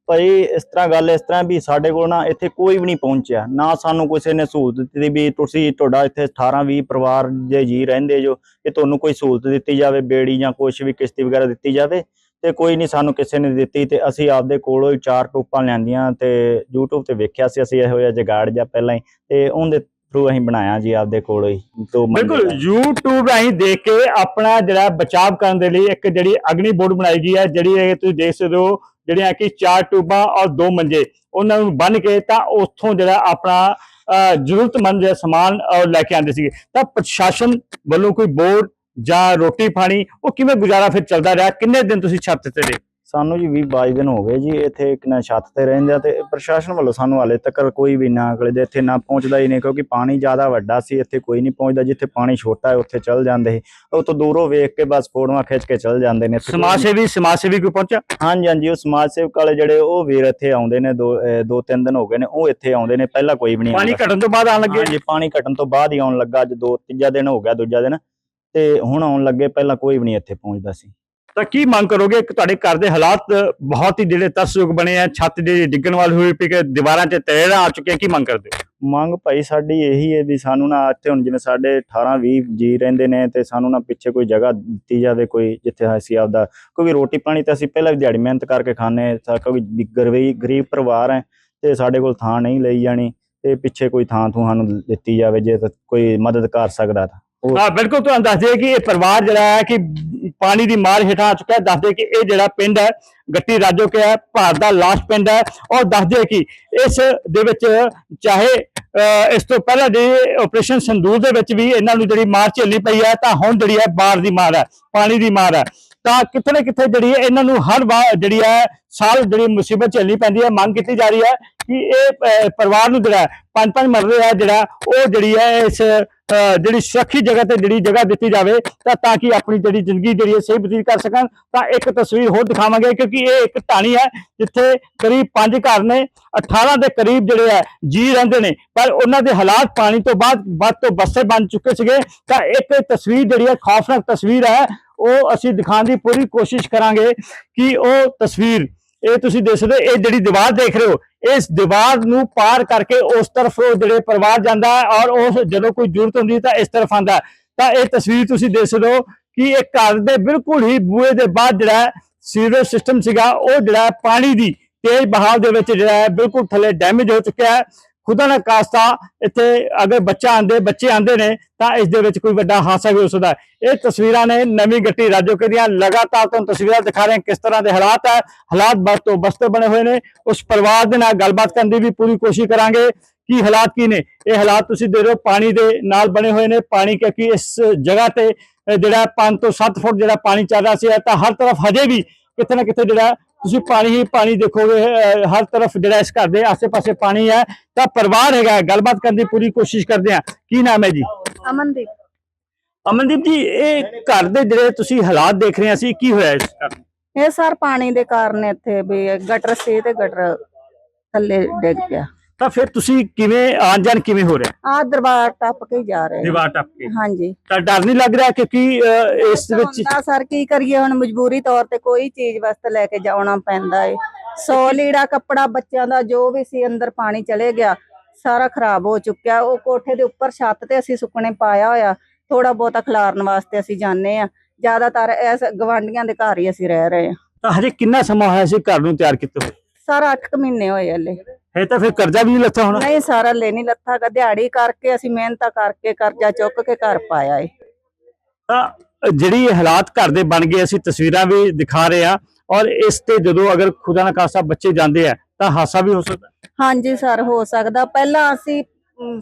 ਭਾਈ, ਇਸ ਤਰ੍ਹਾਂ ਗੱਲ, ਇਸ ਤਰ੍ਹਾਂ ਵੀ ਸਾਡੇ ਕੋਲ ਨਾ ਇੱਥੇ ਕੋਈ ਵੀ ਨਹੀਂ ਪਹੁੰਚਿਆ। ਨਾ ਸਾਨੂੰ ਕਿਸੇ ਨੇ ਸਹੂਲਤ ਦਿੱਤੀ ਵੀ ਤੁਸੀਂ ਤੁਹਾਡਾ ਇੱਥੇ 18 20 ਪਰਿਵਾਰ ਦੇ ਜੀ ਰਹਿੰਦੇ ਜੋ, ਕਿ ਤੁਹਾਨੂੰ ਕੋਈ ਸਹੂਲਤ ਦਿੱਤੀ ਜਾਵੇ, ਬੇੜੀ ਜਾਂ ਕੁਝ ਵੀ ਕਿਸ਼ਤੀ ਵਗੈਰਾ ਦਿੱਤੀ ਜਾਵੇ। ਤੇ ਕੋਈ ਨਹੀਂ ਸਾਨੂੰ ਕਿਸੇ ਨੇ ਦਿੱਤੀ ਤੇ ਅਸੀਂ ਆਪਦੇ ਕੋਲੋਂ ਹੀ ਚਾਰ ਟੋਪਾਂ ਲਿਆਂਦੀਆਂ ਤੇ YouTube ਤੇ ਵੇਖਿਆ ਸੀ ਅਸੀਂ ਇਹੋ ਜਿਹਾ ਜਗਾੜ ਜਾਂ ਪਹਿਲਾਂ ਹੀ ਤੇ ਉਹਦੇ ਥਰੂ ਅਸੀਂ ਬਣਾਇਆ ਜੀ ਆਪਦੇ ਕੋਲੋਂ ਹੀ ਤੋਂ ਬਿਲਕੁਲ। YouTube ਰਾਹੀਂ ਦੇਖ ਕੇ ਆਪਣਾ ਜਿਹੜਾ ਬਚਾਅ ਕਰਨ ਦੇ ਲਈ ਇੱਕ ਜਿਹੜੀ ਅਗਨੀ ਬੋਰਡ ਬਣਾਈ ਗਈ ਹੈ ਜਿਹੜੀ ਇਹ ਤੁਸੀਂ ਦੇਖ ਸਕਦੇ ਹੋ ਜਿਹੜੀਆਂ ਕਿ ਚਾਰ ਟੂਬਾਂ ਔਰ ਦੋ ਮੰਜੇ ਉਹਨਾਂ ਨੂੰ ਬੰਨ ਕੇ ਤਾਂ ਉੱਥੋਂ ਜਿਹੜਾ ਆਪਣਾ ਜ਼ਰੂਰਤਮੰਦ ਜਿਹੜਾ ਸਮਾਨ ਲੈ ਕੇ ਆਉਂਦੇ ਸੀਗੇ ਤਾਂ ਪ੍ਰਸ਼ਾਸਨ ਵੱਲੋਂ ਕੋਈ ਬੋਰਡ ਜਾਂ ਰੋਟੀ ਪਾਣੀ ਉਹ ਕਿਵੇਂ ਗੁਜ਼ਾਰਾ ਫਿਰ ਚੱਲਦਾ ਰਿਹਾ? ਕਿੰਨੇ ਦਿਨ ਤੁਸੀਂ ਛੱਤ ਤੇ ਰਹੇ? ਸਾਨੂੰ ਜੀ 20 22 ਦਿਨ ਹੋ ਗਏ ਜੀ ਇੱਥੇ ਇੱਕ ਨਾ ਛੱਤ ਤੇ ਰਹਿੰਦੇ ਆ ਤੇ ਪ੍ਰਸ਼ਾਸਨ ਵੱਲੋਂ ਸਾਨੂੰ ਹਾਲੇ ਤੱਕ ਕੋਈ ਵੀ ਨਾ ਅਗਲੇ ਦੇ ਇੱਥੇ ਨਾ ਪਹੁੰਚਦਾ ਹੀ ਨਹੀਂ ਕਿਉਂਕਿ ਪਾਣੀ ਜ਼ਿਆਦਾ ਵੱਡਾ ਸੀ ਇੱਥੇ ਕੋਈ ਨਹੀਂ ਪਹੁੰਚਦਾ ਜਿੱਥੇ ਪਾਣੀ ਛੋਟਾ ਹੈ ਉੱਥੇ ਚੱਲ ਜਾਂਦੇ ਉਹ ਤੋਂ ਦੂਰੋਂ ਵੇਖ ਕੇ ਬਸ ਫੋਟੋਆਂ ਖਿੱਚ ਕੇ ਚੱਲ ਜਾਂਦੇ ਨੇ ਸਮਾਜ ਸੇਵੀ ਸਮਾਜ ਸੇਵੀ ਕੋਈ ਪਹੁੰਚਾ ਹਾਂਜੀ ਹਾਂਜੀ ਉਹ ਸਮਾਜ ਸੇਵਕ ਵਾਲੇ ਜਿਹੜੇ ਉਹ ਵੀਰ ਇੱਥੇ ਆਉਂਦੇ ਨੇ ਦੋ ਦੋ ਤਿੰਨ ਦਿਨ ਹੋ ਗਏ ਨੇ ਉਹ ਇੱਥੇ ਆਉਂਦੇ ਨੇ ਪਹਿਲਾਂ ਕੋਈ ਵੀ ਨਹੀਂ ਪਾਣੀ ਘਟਣ ਤੋਂ ਬਾਅਦ ਆਉਣ ਲੱਗੇ? ਹਾਂਜੀ ਪਾਣੀ ਘਟਣ ਤੋਂ ਬਾਅਦ ਹੀ ਆਉਣ ਲੱਗਾ ਅੱਜ ਦੋ ਤੀਜਾ ਦਿਨ ਹੋ ਗਿਆ ਦੂਜਾ ਦਿਨ। ਤੇ ਹੁਣ ਆਉਣ ਲੱਗੇ ਪਹਿਲਾਂ ਕੋਈ ਵੀ ਨਹੀਂ ਇੱਥੇ ਪਹੁੰਚਦਾ ਸੀ। ਤਾਂ ਕੀ ਮੰਗ ਕਰੋਗੇ? ਕਿ ਤੁਹਾਡੇ ਘਰ ਦੇ ਹਾਲਾਤ ਬਹੁਤ ਹੀ ਜਿਹੜੇ ਤਰਸਯੋਗ ਬਣੇ ਆ ਛੱਤ ਜਿਹੜੀ ਡਿੱਗਣ ਵਾਲੀ ਹੋਈ ਪਈ ਕਿ ਦੀਵਾਰਾਂ 'ਚ ਤੇੜਾ ਆ ਚੁੱਕੇ ਕੀ ਮੰਗ ਕਰਦੇ ਮੰਗ ਭਾਈ ਸਾਡੀ ਇਹੀ ਹੈ ਵੀ ਸਾਨੂੰ ਨਾ ਇੱਥੇ ਹੁਣ ਜਿਵੇਂ ਸਾਡੇ 18 20 ਜੀ ਰਹਿੰਦੇ ਨੇ ਤੇ ਸਾਨੂੰ ਨਾ ਪਿੱਛੇ ਕੋਈ ਜਗ੍ਹਾ ਦਿੱਤੀ ਜਾਵੇ ਕੋਈ ਜਿੱਥੇ ਅਸੀਂ ਆਪਦਾ ਕਿਉਂਕਿ ਰੋਟੀ ਪਾਣੀ ਤਾਂ ਅਸੀਂ ਪਹਿਲਾਂ ਵੀ ਦਿਹਾੜੀ ਮਿਹਨਤ ਕਰਕੇ ਖਾਂਦੇ ਹਾਂ ਕਿਉਂਕਿ ਗਰੀਬ ਗਰੀਬ ਪਰਿਵਾਰ ਹੈ ਤੇ ਸਾਡੇ ਕੋਲ ਥਾਂ ਨਹੀਂ ਲਈ ਜਾਣੀ ਤੇ ਪਿੱਛੇ ਕੋਈ ਥਾਂ ਸਾਨੂੰ ਦਿੱਤੀ ਜਾਵੇ ਜੇ ਤਾਂ ਕੋਈ ਮਦਦ ਕਰ ਸਕਦਾ ਤਾਂ। ਹਾਂ, ਬਿਲਕੁਲ ਤੁਹਾਨੂੰ ਦੱਸ ਦਈਏ ਕਿ ਇਹ ਪਰਿਵਾਰ ਜਿਹੜਾ ਹੈ ਕਿ ਪਾਣੀ ਦੀ ਮਾਰ ਹੇਠਾਂ ਆ ਚੁੱਕਾ ਹੈ। ਦੱਸ ਦਈਏ ਕਿ ਇਹ ਜਿਹੜਾ ਪਿੰਡ ਹੈ, ਗੱਟੀ ਰਾਜੋ ਕੇ ਹੈ, ਭਾਰਤ ਦਾ ਲਾਸਟ ਪਿੰਡ ਹੈ। ਔਰ ਦੱਸ ਦਈਏ ਕਿ ਇਸ ਦੇ ਵਿੱਚ ਚਾਹੇ ਇਸ ਤੋਂ ਪਹਿਲਾਂ ਜਿਹੜੀ ਆਪਰੇਸ਼ਨ ਸੰਦੂਰ ਦੇ ਵਿੱਚ ਵੀ ਇਹਨਾਂ ਨੂੰ ਜਿਹੜੀ ਮਾਰ ਝੱਲਣੀ ਪਈ ਹੈ, ਤਾਂ ਹੁਣ ਜਿਹੜੀ ਹੈ ਬਾੜ ਦੀ ਮਾਰ ਹੈ, ਪਾਣੀ ਦੀ ਮਾਰ ਹੈ। ਤਾਂ ਕਿੱਥੇ ਨਾ ਕਿੱਥੇ ਜਿਹੜੀ ਹੈ ਇਹਨਾਂ ਨੂੰ ਹਰ ਵਾਰ ਜਿਹੜੀ ਹੈ, ਸਾਲ ਜਿਹੜੀ ਮੁਸੀਬਤ ਝੱਲਣੀ ਪੈਂਦੀ ਹੈ। ਮੰਗ ਕੀਤੀ ਜਾ ਰਹੀ ਹੈ ਕਿ ਇਹ ਪਰਿਵਾਰ ਨੂੰ ਜਿਹੜਾ ਪੰਜ ਪੰਜ ਮਰਲੇ ਹੈ ਜਿਹੜਾ, ਉਹ ਜਿਹੜੀ ਹੈ ਇਸ ਜਿਹੜੀ ਸੁਰੱਖਿਅਤ ਜਗ੍ਹਾ ਤੇ ਜਿਹੜੀ ਜਗ੍ਹਾ ਦਿੱਤੀ ਜਾਵੇ, ਤਾਂ ਤਾਂ ਕਿ ਆਪਣੀ ਜਿਹੜੀ ਜ਼ਿੰਦਗੀ ਜਿਹੜੀ ਹੈ ਸਹੀ ਬਤੀਤ ਕਰ ਸਕਣ। ਤਾਂ ਇੱਕ ਤਸਵੀਰ ਹੋਰ ਦਿਖਾਵਾਂਗੇ, ਕਿਉਂਕਿ ਇਹ ਇੱਕ ਢਾਣੀ ਹੈ, ਜਿੱਥੇ ਕਰੀਬ 5 ਘਰ ਨੇ 18 ਦੇ ਕਰੀਬ ਜਿਹੜੇ ਹੈ ਜੀ ਰਹਿੰਦੇ ਨੇ। ਪਰ ਉਹਨਾਂ ਦੇ ਹਾਲਾਤ ਪਾਣੀ ਤੋਂ ਬਾਅਦ ਵੱਧ ਤੋਂ ਬੱਸੇ ਬਣ ਚੁੱਕੇ ਸੀਗੇ। ਤਾਂ ਇੱਕ ਤਸਵੀਰ ਜਿਹੜੀ ਹੈ, ਖੌਫਨਾਕ ਤਸਵੀਰ ਹੈ, ਉਹ ਅਸੀਂ ਦਿਖਾਉਣ ਦੀ ਪੂਰੀ ਕੋਸ਼ਿਸ਼ ਕਰਾਂਗੇ ਕਿ ਉਹ ਤਸਵੀਰ ਇਹ ਤੁਸੀਂ ਦੇਖ ਸਕਦੇ ਹੋ, ਇਹ ਜਿਹੜੀ ਦੀਵਾਰ ਦੇਖ ਰਹੇ ਹੋ ਇਸ ਦੀਵਾਰ ਨੂੰ ਪਾਰ ਕਰਕੇ ਉਸ ਤਰਫ ਜਿਹੜੇ ਪਰਿਵਾਰ ਜਾਂਦਾ ਹੈ ਔਰ ਉਸ ਜਦੋਂ ਕੋਈ ਜ਼ਰੂਰਤ ਹੁੰਦੀ ਤਾਂ ਇਸ ਤਰਫ ਆਂਦਾ ਤਾਂ ਇਹ ਤਸਵੀਰ ਤੁਸੀਂ ਦੇਖ ਸਕਦੇ ਹੋ ਕਿ ਇਹ ਘਰ ਦੇ ਬਿਲਕੁਲ ਹੀ ਬੂਹੇ ਦੇ ਬਾਅਦ ਜਿਹੜਾ ਸੀਵਰੇਜ ਸਿਸਟਮ ਸੀਗਾ ਉਹ ਜਿਹੜਾ ਪਾਣੀ ਦੀ ਤੇਜ਼ ਬਹਾਵ ਦੇ ਵਿੱਚ ਜਿਹੜਾ ਹੈ ਬਿਲਕੁਲ ਥੱਲੇ ਡੈਮੇਜ ਹੋ ਚੁੱਕਿਆ ਹੈ। ਖੁਦਾ ਨਾ ਕਾਸਤਾ ਇੱਥੇ ਅਗਰ ਬੱਚਾ ਆਂਦੇ ਬੱਚੇ ਆਂਦੇ ਨੇ, ਤਾਂ ਇਸ ਦੇ ਵਿੱਚ ਕੋਈ ਵੱਡਾ ਹਾਦਸਾ ਵੀ ਹੋ ਸਕਦਾ ਇਹ ਤਸਵੀਰਾਂ ਨੇ ਨਵੀਂ ਗੱਟੀ ਰਾਜੋਕੇ ਦੀਆਂ। ਲਗਾਤਾਰ ਤੁਹਾਨੂੰ ਤਸਵੀਰਾਂ ਦਿਖਾ ਰਹੇ ਹਾਂ ਕਿਸ ਤਰ੍ਹਾਂ ਦੇ ਹਾਲਾਤ ਹੈ। ਹਾਲਾਤ ਬਸ ਤੋਂ ਬਸਤੇ ਬਣੇ ਹੋਏ ਨੇ। ਉਸ ਪਰਿਵਾਰ ਦੇ ਨਾਲ ਗੱਲਬਾਤ ਕਰਨ ਦੀ ਵੀ ਪੂਰੀ ਕੋਸ਼ਿਸ਼ ਕਰਾਂਗੇ। ਕੀ ਹਾਲਾਤ ਕੀ ਨੇ? ਇਹ ਹਾਲਾਤ ਤੁਸੀਂ ਦੇ ਰਹੇ ਹੋ, ਪਾਣੀ ਦੇ ਨਾਲ ਬਣੇ ਹੋਏ ਨੇ। ਪਾਣੀ ਕਿਉਂਕਿ ਇਸ ਜਗ੍ਹਾ ਤੇ ਜਿਹੜਾ 5 ਤੋਂ 7 ਫੁੱਟ ਜਿਹੜਾ ਪਾਣੀ ਚੱਲ ਰਿਹਾ ਸੀ ਤਾਂ ਹਰ ਤਰਫ ਹਜੇ ਵੀ ਕਿਤੇ ਨਾ ਕਿਤੇ ਜਿਹੜਾ ਤੁਸੀਂ ਪਾਣੀ ਹੀ ਪਾਣੀ ਦੇਖੋਗੇ ਹਰ ਤਰਫ ਜਿਹੜਾ ਇਸ ਘਰ ਦੇ ਆਸੇ-ਪਾਸੇ ਪਾਣੀ ਹੈ ਤਾਂ ਪਰਿਵਾਰ ਹੈਗਾ। ਗੱਲਬਾਤ ਕਰਨ ਦੀ ਪੂਰੀ ਕੋਸ਼ਿਸ਼ ਕਰਦੇ ਹਾਂ ਕੀ ਨਾਮ ਹੈ ਜੀ ਅਮਨਦੀਪ ਅਮਨਦੀਪ ਜੀ ਇਹ ਘਰ ਦੇ ਜਿਹੜੇ ਤੁਸੀਂ ਹਾਲਾਤ ਦੇਖ ਰਹੇ ਸੀ ਕੀ ਹੋਇਆ ਇਸ ਘਰ? ਇਹ ਸਰ ਪਾਣੀ ਦੇ ਕਾਰਨ ਇੱਥੇ ਵੀ ਗਟਰ ਸੀ ਤੇ ਗਟਰ ਥੱਲੇ ਡਿੱਗ ਪਿਆ ਤਾਂ ਫਿਰ ਤੁਸੀਂ ਕਿਵੇਂ ਆਉਣ ਜਾਣ ਕਿਵੇਂ ਹੋ ਰਿਹਾ? ਆ ਦਰਬਾਰ ਟੱਪ ਕੇ ਹੀ ਜਾ ਰਹੇ ਹਾਂ। ਦੀਵਾਰ ਟੱਪ ਕੇ। ਹਾਂਜੀ। ਤਾਂ ਡਰ ਨਹੀਂ ਲੱਗ ਰਿਹਾ ਕਿਉਂਕਿ ਅਹ, ਇਸ ਵਿੱਚ ਹੁੰਦਾ ਸਰ ਕੀ ਕਰੀਏ ਹੁਣ ਮਜਬੂਰੀ ਤੌਰ ਤੇ ਕੋਈ ਚੀਜ਼ ਵਾਸਤੇ ਲੈ ਕੇ ਜਾਣਾ ਪੈਂਦਾ ਏ। ਸੌ ਲੀੜਾ ਕੱਪੜਾ ਬੱਚਿਆਂ ਦਾ ਜੋ ਵੀ ਸੀ ਅੰਦਰ ਪਾਣੀ ਚਲੇ ਗਿਆ ਸਾਰਾ ਖਰਾਬ ਹੋ ਚੁੱਕਿਆ। ਉਹ ਕੋਠੇ ਦੇ ਉੱਪਰ ਛੱਤ ਤੇ ਅਸੀਂ ਸੁੱਕਣੇ ਪਾਇਆ ਹੋਇਆ। ਥੋੜਾ ਬਹੁਤਾ ਖਿਲਾਰਨ ਵਾਸਤੇ ਅਸੀਂ ਜਾਂਦੇ ਆ ਜ਼ਿਆਦਾਤਰ ਇਸ ਗਵਾਂਡੀਆਂ ਦੇ ਘਰ ਹੀ ਅਸੀਂ ਰਹਿ ਰਹੇ ਆ ਤਾਂ ਹਜੇ ਕਿੰਨਾ ਸਮਾਂ ਹੋਇਆ ਸੀ ਘਰ ਨੂੰ ਤਿਆਰ ਕੀਤੇ ਹੋਏ? ਸਾਰਾ 8 ਮਹੀਨੇ ਹੋਏ ਹਲੇ। ਇਹ ਤਾਂ ਫਿਰ ਕਰਜ਼ਾ ਵੀ ਨਹੀਂ ਲੱਥਾ ਹੋਣਾ। ਨਹੀਂ ਸਾਰਾ ਲੈ ਨਹੀਂ ਲੱਥਾ ਗਾ ਦਿਹਾੜੀ ਕਰਕੇ ਅਸੀਂ ਮਿਹਨਤਾਂ ਕਰਕੇ ਕਰਜ਼ਾ ਚੁੱਕ ਕੇ ਘਰ ਪਾਇਆ ਏ। ਤਾਂ ਜਿਹੜੀ ਇਹ ਹਾਲਾਤ ਘਰ ਦੇ ਬਣ ਗਏ ਅਸੀਂ ਤਸਵੀਰਾਂ ਵੀ ਦਿਖਾ ਰਹੇ ਹਾਂ ਔਰ ਇਸ ਤੇ ਜਦੋਂ ਅਗਰ ਖੁਦਾ ਨਾ ਖਾਸਾ ਬੱਚੇ ਜਾਂਦੇ ਆ ਤਾਂ ਹਾਸਾ ਵੀ ਹੋ ਸਕਦਾ। ਹਾਂਜੀ ਸਰ ਹੋ ਸਕਦਾ। ਪਹਿਲਾਂ ਅਸੀਂ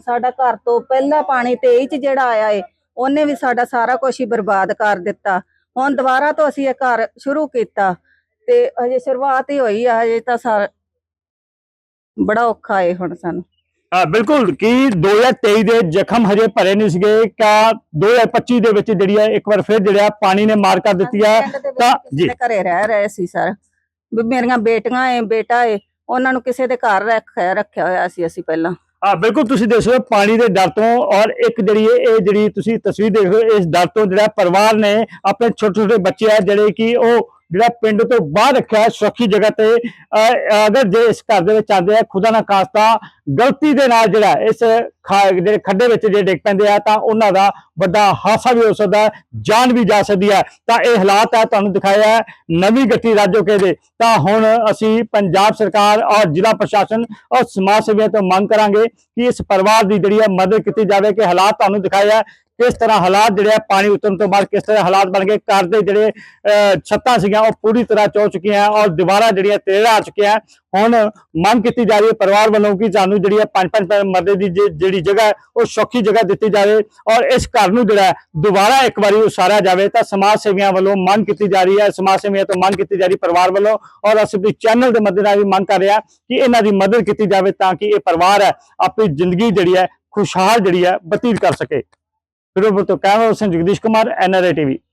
ਸਾਡਾ ਘਰ ਤੋਂ ਪਹਿਲਾ ਪਾਣੀ 23 ਚ ਜਿਹੜਾ ਆਇਆ ਏ ਉਹਨੇ ਵੀ ਸਾਡਾ ਸਾਰਾ ਕੁਝ ਹੀ ਬਰਬਾਦ ਕਰ ਦਿੱਤਾ। ਹੁਣ ਦੁਬਾਰਾ ਤੋਂ ਅਸੀਂ ਇਹ ਘਰ ਸ਼ੁਰੂ ਕੀਤਾ ਤੇ ਹਜੇ ਸ਼ੁਰੂਆਤ ਹੀ ਹੋਈ ਆ ਹਜੇ ਤਾਂ ਸਰ ਬੜਾ ਔਖਾ ਏ ਹੁਣ ਸਾਨੂੰ। ਹਾਂ ਬਿਲਕੁਲ ਕਿ 2023 ਦੇ ਜ਼ਖਮ ਹਜੇ ਭਰੇ ਨਹੀਂ ਸੀਗੇ ਕਾ 2025 ਦੇ ਵਿੱਚ ਜਿਹੜੀ ਹੈ ਇੱਕ ਵਾਰ ਫਿਰ ਜਿਹੜਾ ਪਾਣੀ ਨੇ ਮਾਰ ਕਰ ਦਿੱਤੀ ਹੈ ਵਿੱਚ ਤਾਂ ਜੀ। ਘਰੇ ਰਹਿ ਰਹੇ ਸੀ ਸਰ। ਵੀ ਮੇਰੀਆਂ ਬੇਟੀਆਂ ਏ ਬੇਟਾ ਏ ਉਹਨਾਂ ਨੂੰ ਕਿਸੇ ਦੇ ਘਰ ਰੱਖਿਆ ਰੱਖਿਆ ਹੋਇਆ ਸੀ ਅਸੀਂ ਪਹਿਲਾਂ। ਹਾਂ ਬਿਲਕੁਲ ਤੁਸੀਂ ਦੇਖ ਸਕਦੇ ਹੋ ਪਾਣੀ ਦੇ ਡਰ ਤੋਂ ਔਰ ਇੱਕ ਜਿਹੜੀ ਇਹ ਜਿਹੜੀ ਤੁਸੀਂ ਤਸਵੀਰ ਦੇਖ ਰਹੇ ਹੋ ਇਸ ਡਰ ਤੋਂ ਜਿਹੜਾ ਪਰਿਵਾਰ ਨੇ ਆਪਣੇ ਛੋਟੇ ਛੋਟੇ ਬੱਚੇ ਆ ਜਿਹੜੇ ਕਿ ਉਹ ਜਿਹੜਾ ਪਿੰਡ ਤੋਂ ਬਾਹਰ ਰੱਖਿਆ ਸੁਰੱਖਿਅਤ ਜਗ੍ਹਾ ਤੇ ਅਗਰ ਜੇ ਇਸ ਘਰ ਦੇ ਵਿੱਚ ਆਉਂਦੇ ਆ ਖੁਦਾ ਨਾ ਖਾਸਤਾ, ਗਲਤੀ ਦੇ ਨਾਲ ਜਿਹੜਾ ਇਸ ਜਿਹੜੇ ਖੱਡੇ ਵਿੱਚ ਜੇ ਡਿੱਗ ਪੈਂਦੇ ਆ, ਤਾਂ ਉਹਨਾਂ ਦਾ ਵੱਡਾ ਹਾਸਾ ਵੀ ਹੋ ਸਕਦਾ ਜਾਨ ਵੀ ਜਾ ਸਕਦੀ ਹੈ। ਤਾਂ ਇਹ ਹਾਲਾਤ ਹੈ ਤੁਹਾਨੂੰ ਦਿਖਾਇਆ ਹੈ, ਨਵੀਂ ਗੱਟੀ ਰਾਜੋਕੇ ਦੇ। ਤਾਂ ਹੁਣ ਅਸੀਂ ਪੰਜਾਬ ਸਰਕਾਰ ਔਰ ਜ਼ਿਲ੍ਹਾ ਪ੍ਰਸ਼ਾਸਨ ਔਰ ਸਮਾਜ ਸੇਵੀਆਂ ਤੋਂ ਮੰਗ ਕਰਾਂਗੇ ਕਿ ਇਸ ਪਰਿਵਾਰ ਦੀ ਜਿਹੜੀ ਹੈ ਮਦਦ ਕੀਤੀ ਜਾਵੇ, ਕਿ ਹਾਲਾਤ ਤੁਹਾਨੂੰ ਦਿਖਾਇਆ ਕਿਸ ਤਰ੍ਹਾਂ ਹਾਲਾਤ ਜਿਹੜੇ ਆ ਪਾਣੀ ਉਤਰਨ ਤੋਂ ਬਾਅਦ ਕਿਸ ਤਰ੍ਹਾਂ ਹਾਲਾਤ ਬਣ ਗਏ ਘਰ ਦੇ ਜਿਹੜੇ ਅਹ, ਛੱਤਾਂ ਸੀਗੀਆਂ ਉਹ ਪੂਰੀ ਤਰ੍ਹਾਂ ਚੋ ਚੁੱਕੀਆਂ ਔਰ ਦੀਵਾਰਾਂ ਜਿਹੜੀਆਂ ਤੇੜਾ ਆ ਚੁੱਕੀਆਂ ਹੁਣ ਮੰਗ ਕੀਤੀ ਜਾ ਰਹੀ ਹੈ ਪਰਿਵਾਰ ਵੱਲੋਂ ਕਿ ਸਾਨੂੰ ਜਿਹੜੀ ਹੈ ਪੰਜ ਪੰਜ ਮਰਦੇ ਦੀ ਜਿਹੜੀ ਜਗ੍ਹਾ ਉਹ ਸੌਖੀ ਜਗ੍ਹਾ ਦਿੱਤੀ ਜਾਵੇ ਔਰ ਇਸ ਘਰ ਨੂੰ ਜਿਹੜਾ ਦੁਬਾਰਾ ਇੱਕ ਵਾਰੀ ਉਸਾਰਿਆ ਜਾਵੇ। ਤਾਂ ਸਮਾਜ ਸੇਵੀਆਂ ਵੱਲੋਂ ਮੰਗ ਕੀਤੀ ਜਾ ਰਹੀ ਹੈ ਸਮਾਜ ਸੇਵੀਆਂ ਤੋਂ ਮੰਗ ਕੀਤੀ ਜਾ ਰਹੀ ਪਰਿਵਾਰ ਵੱਲੋਂ ਔਰ ਅਸੀਂ ਵੀ ਚੈਨਲ ਦੇ ਮੱਦੇ ਨਾਲ ਵੀ ਮੰਗ ਕਰ ਰਹੇ ਹਾਂ ਕਿ ਇਹਨਾਂ ਦੀ ਮਦਦ ਕੀਤੀ ਜਾਵੇ ਤਾਂ ਕਿ ਇਹ ਪਰਿਵਾਰ ਹੈ ਆਪਣੀ ਜ਼ਿੰਦਗੀ ਜਿਹੜੀ ਹੈ ਖੁਸ਼ਹਾਲ ਜਿਹੜੀ ਹੈ ਬਤੀਤ ਕਰ ਸਕੇ। ਫਿਰ ਤੋਂ camera Singh Jagdish Kumar NRA TV